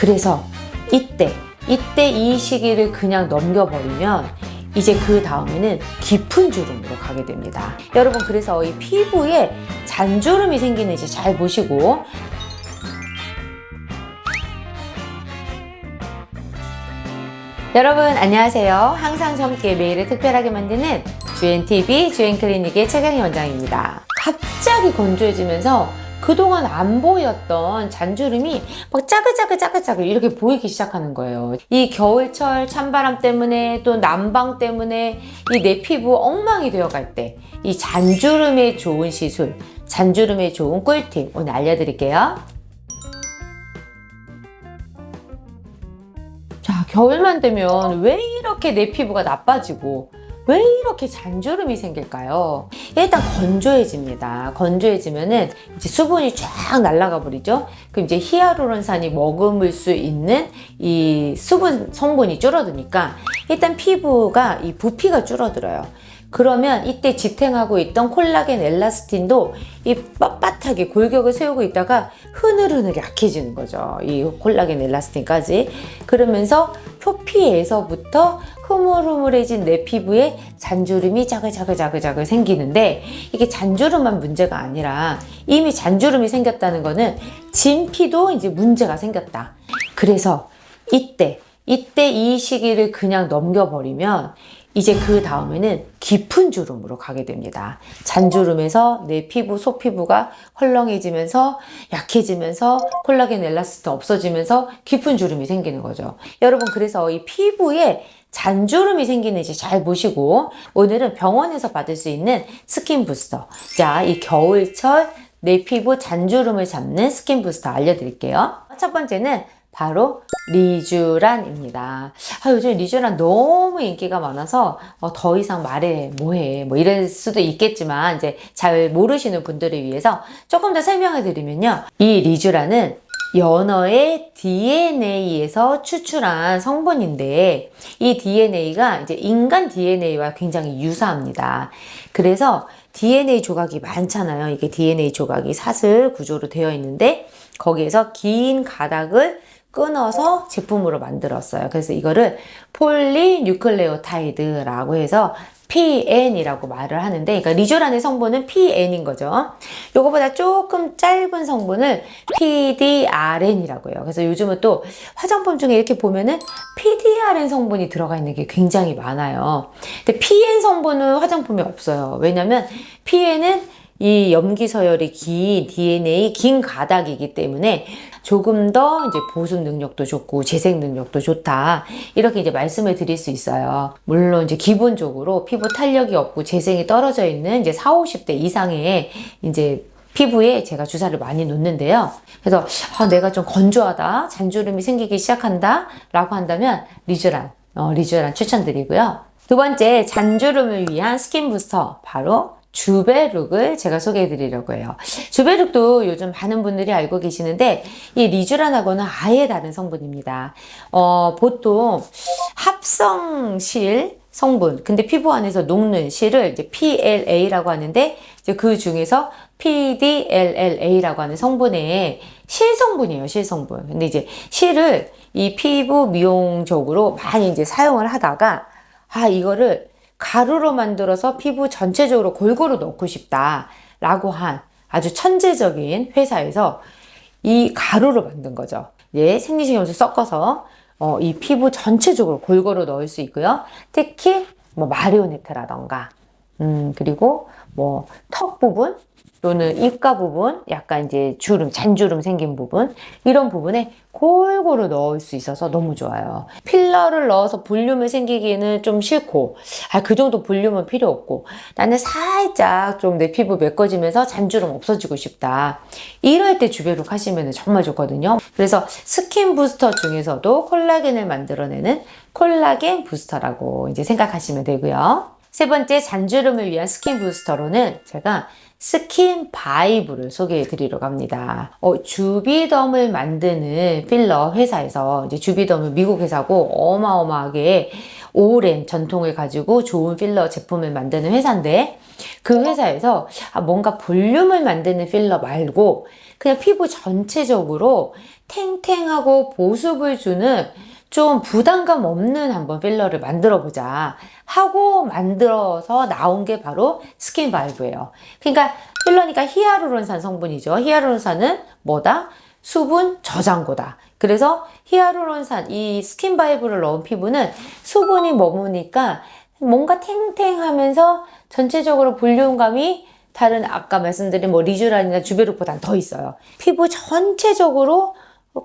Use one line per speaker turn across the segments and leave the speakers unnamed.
그래서 이때, 이때 이 시기를 그냥 넘겨버리면 이제 그 다음에는 깊은 주름으로 가게 됩니다. 여러분, 그래서 이 피부에 잔주름이 생기는지 잘 보시고 여러분 안녕하세요. 항상 젊게 매일을 특별하게 만드는 주엔TV 주엔클리닉의 최강희 원장입니다. 갑자기 건조해지면서 그동안 안 보였던 잔주름이 막 짜글짜글짜글짜글 이렇게 보이기 시작하는 거예요. 이 겨울철 찬바람 때문에 또 난방 때문에 이 내 피부 엉망이 되어갈 때 이 잔주름에 좋은 시술, 잔주름에 좋은 꿀팁 오늘 알려드릴게요. 자, 겨울만 되면 왜 이렇게 내 피부가 나빠지고 왜 이렇게 잔주름이 생길까요? 일단 건조해집니다. 건조해지면은 이제 수분이 쫙 날아가 버리죠. 그럼 이제 히아루론산이 머금을 수 있는 이 수분 성분이 줄어드니까 일단 피부가 이 부피가 줄어들어요. 그러면 이때 지탱하고 있던 콜라겐 엘라스틴도 이 빳빳하게 골격을 세우고 있다가 흐느흐느 약해지는 거죠. 이 콜라겐 엘라스틴까지. 그러면서 표피에서부터 흐물흐물해진 내 피부에 잔주름이 자글자글자글자글 생기는데 이게 잔주름만 문제가 아니라 이미 잔주름이 생겼다는 거는 진피도 이제 문제가 생겼다. 그래서 이때, 이때 이 시기를 그냥 넘겨버리면 이제 그 다음에는 깊은 주름으로 가게 됩니다. 잔주름에서 내 피부, 속피부가 헐렁해지면서 약해지면서 콜라겐 엘라스틴 없어지면서 깊은 주름이 생기는 거죠. 여러분, 그래서 이 피부에 잔주름이 생기는지 잘 보시고 오늘은 병원에서 받을 수 있는 스킨 부스터. 자, 이 겨울철 내 피부 잔주름을 잡는 스킨 부스터 알려드릴게요. 첫 번째는 바로 리쥬란입니다. 아, 요즘 리쥬란 너무 인기가 많아서 어, 더 이상 말해 뭐해 뭐 이럴 수도 있겠지만 이제 잘 모르시는 분들을 위해서 조금 더 설명을 드리면요. 이 리쥬란은 연어의 DNA에서 추출한 성분인데 이 DNA가 이제 인간 DNA와 굉장히 유사합니다. 그래서 DNA 조각이 많잖아요. 이게 DNA 조각이 사슬 구조로 되어 있는데 거기에서 긴 가닥을 끊어서 제품으로 만들었어요. 그래서 이거를 폴리뉴클레오타이드라고 해서 PN이라고 말을 하는데, 그러니까 리조란의 성분은 PN인 거죠. 요거보다 조금 짧은 성분을 PDRN이라고 해요. 그래서 요즘은 또 화장품 중에 이렇게 보면은 PDRN 성분이 들어가 있는 게 굉장히 많아요. 근데 PN 성분은 화장품에 없어요. 왜냐면 PN은 이 염기 서열이 긴 DNA, 긴 가닥이기 때문에 조금 더 이제 보습 능력도 좋고 재생 능력도 좋다. 이렇게 이제 말씀을 드릴 수 있어요. 물론 이제 기본적으로 피부 탄력이 없고 재생이 떨어져 있는 이제 40, 50대 이상의 이제 피부에 제가 주사를 많이 놓는데요. 그래서 아, 내가 좀 건조하다, 잔주름이 생기기 시작한다 라고 한다면 리쥬란, 어, 리쥬란 추천드리고요. 두 번째, 잔주름을 위한 스킨 부스터, 바로 주베룩을 제가 소개해 드리려고 해요. 주베룩도 요즘 많은 분들이 알고 계시는데 이 리쥬란하고는 아예 다른 성분입니다. 어, 보통 합성실 성분, 근데 피부 안에서 녹는 실을 이제 PLA라고 하는데 이제 그 중에서 PDLLA라고 하는 성분의 실성분이에요, 실성분. 근데 이제 실을 이 피부 미용적으로 많이 이제 사용을 하다가 아, 이거를 가루로 만들어서 피부 전체적으로 골고루 넣고 싶다라고 한 아주 천재적인 회사에서 이 가루로 만든 거죠. 예, 생리식염수 섞어서 어, 이 피부 전체적으로 골고루 넣을 수 있고요. 특히 뭐 마리오네트라던가 음, 그리고 뭐 턱 부분 또는 입가 부분, 약간 이제 주름, 잔주름 생긴 부분, 이런 부분에 골고루 넣을 수 있어서 너무 좋아요. 필러를 넣어서 볼륨을 생기기는 좀 싫고, 아, 그 정도 볼륨은 필요 없고, 나는 살짝 좀 내 피부 메꿔지면서 잔주름 없어지고 싶다. 이럴 때 주베룩 하시면 정말 좋거든요. 그래서 스킨 부스터 중에서도 콜라겐을 만들어내는 콜라겐 부스터라고 이제 생각하시면 되고요. 세 번째 잔주름을 위한 스킨 부스터로는 제가 스킨 바이브를 소개해 드리려고 합니다. 어, 주비덤을 만드는 필러 회사에서 이제 주비덤은 미국 회사고 어마어마하게 오랜 전통을 가지고 좋은 필러 제품을 만드는 회사인데 그 회사에서 아, 뭔가 볼륨을 만드는 필러 말고 그냥 피부 전체적으로 탱탱하고 보습을 주는 좀 부담감 없는 한번 필러를 만들어 보자 하고 만들어서 나온 게 바로 스킨 바이브예요. 그러니까 필러니까 히아루론산 성분이죠. 히아루론산은 뭐다? 수분 저장고다. 그래서 히아루론산 이 스킨 바이브를 넣은 피부는 수분이 머무니까 뭔가 탱탱하면서 전체적으로 볼륨감이 다른 아까 말씀드린 뭐 리쥬란이나 주베룩보단 더 있어요. 피부 전체적으로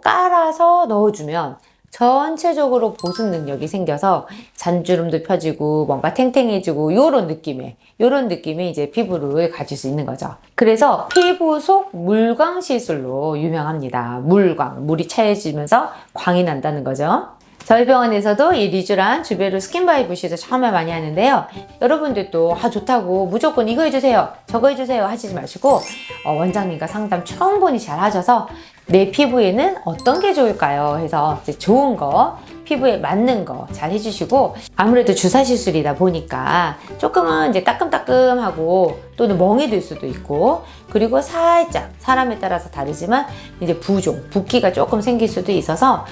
깔아서 넣어주면 전체적으로 보습 능력이 생겨서 잔주름도 펴지고 뭔가 탱탱해지고 요런 느낌의 요런 느낌의 이제 피부를 가질 수 있는 거죠. 그래서 피부 속 물광 시술로 유명합니다. 물광, 물이 차해지면서 광이 난다는 거죠. 저희 병원에서도 이 리쥬란 주베르 스킨바이브 시술 정말 많이 하는데요. 여러분들도 아 좋다고 무조건 이거 해주세요, 저거 해주세요 하시지 마시고 어, 원장님과 상담 충분히 잘 하셔서 내 피부에는 어떤 게 좋을까요? 해서 좋은 거 피부에 맞는 거 잘 해주시고 아무래도 주사 시술이다 보니까 조금은 이제 따끔따끔하고 또는 멍이 들 수도 있고 그리고 살짝 사람에 따라서 다르지만 이제 부종 붓기가 조금 생길 수도 있어서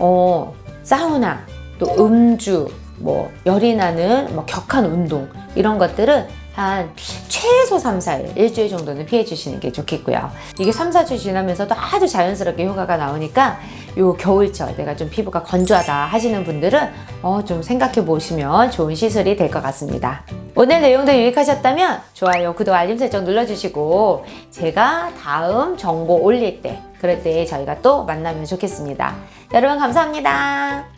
어 사우나 또 음주 뭐 열이 나는 뭐 격한 운동 이런 것들은 한 최소 3, 4일, 일주일 정도는 피해 주시는 게 좋겠고요. 이게 3, 4주 지나면서도 아주 자연스럽게 효과가 나오니까 요 겨울철 내가 좀 피부가 건조하다 하시는 분들은 어, 좀 생각해 보시면 좋은 시술이 될 것 같습니다. 오늘 내용도 유익하셨다면 좋아요, 구독, 알림 설정 눌러주시고 제가 다음 정보 올릴 때 그럴 때 저희가 또 만나면 좋겠습니다. 여러분 감사합니다.